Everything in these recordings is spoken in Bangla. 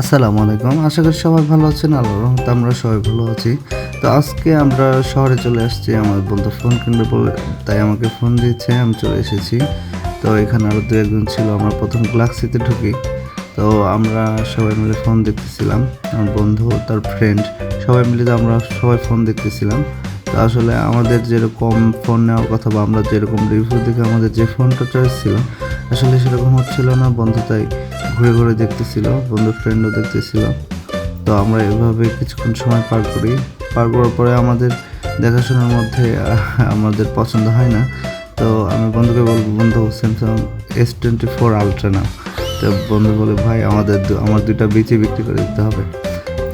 আসসালামু আলাইকুম। আশা করি সবাই ভালো আছেন, আল্লাহর রহমতে আমরা সবাই ভালো আছি। তো আজকে আমরা শহরে চলে আসছি, আমার বন্ধু ফোন কিনবে বলে, তাই আমাকে ফোন দিয়েছে, আমি চলে এসেছি। তো এখানে আরও দু একজন ছিল, আমরা প্রথম গ্লাক্সিতে ঢুকি। তো আমরা সবাই মিলে ফোন দেখতেছিলাম, আমার বন্ধু, তার ফ্রেন্ড সবাই মিলে তো আমরা সবাই ফোন দেখতেছিলাম। তো আসলে আমাদের যেরকম ফোন নেওয়ার কথা বা আমরা যেরকম রিভিউ দেখে আমাদের যে ফোনটা চয়েস ছিল, আসলে সেরকম হচ্ছিল না বন্ধু, তাই ঘুরে ঘুরে দেখতেছিল, বন্ধু ফ্রেন্ডও দেখতেছিল। তো আমরা এভাবে কিছুক্ষণ সময় পার করি। পার করার পরে আমাদের দেখাশোনার মধ্যে আমাদের পছন্দ হয় না। তো আমি বন্ধুকে বলব, বন্ধু Samsung S twenty four ultra নাও। তো বন্ধু বলে, ভাই, আমাদের আমার দুইটা বিচি বিক্রি করে দিতে হবে।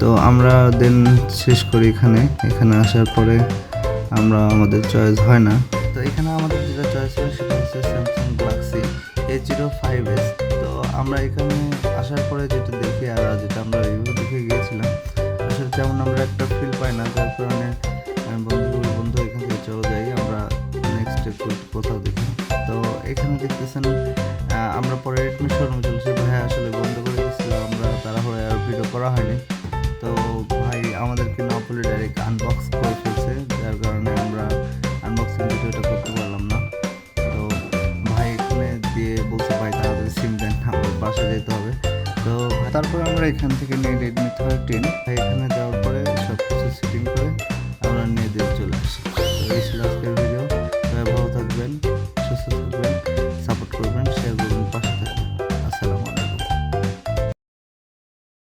তো আমরা দেন শেষ করি এখানে। এখানে আসার পরে আমরা, আমাদের চয়েস হয় না। তো এখানে আমাদের যেটা চয়েস হয় সেটা হচ্ছে Samsung Galaxy A zero five S আমরা এখানে আসার পরে যেটা দেখি আর যেটা আমরা রিভিউ দেখে গিয়েছিলাম, আসলে তেমন আমরা একটা ফিল পাই না। যার কারণে বন্ধু বন্ধু এখান থেকে চলে যাই, আমরা নেক্সট কোথাও দেখি। তো এখানে দেখতেছেন আমরা পরে রেডমি চলছে ভাই আসলে বন্ধ করে দিয়েছিলাম আমরা তাড়াহুড়ো আর ভিডিও করা হয়নি। তো ভাই আমাদেরকে না ডাইরেক্ট আনবক্স করে ফেলছে, যার কারণে আমরা আনবক্সিং ভিডিওটা করতে পারলাম যেতে হবে। তো তারপর আমরা এখান থেকে নিয়ে রেডমি থার্ড টেন এখানে যাওয়ার পরে সব কিছু সেটিং করে আমরা নিয়ে দিয়ে চলে আসি। তো এই ছিল আজকের ভিডিও ভালো থাকবেন, সুস্থ থাকবেন।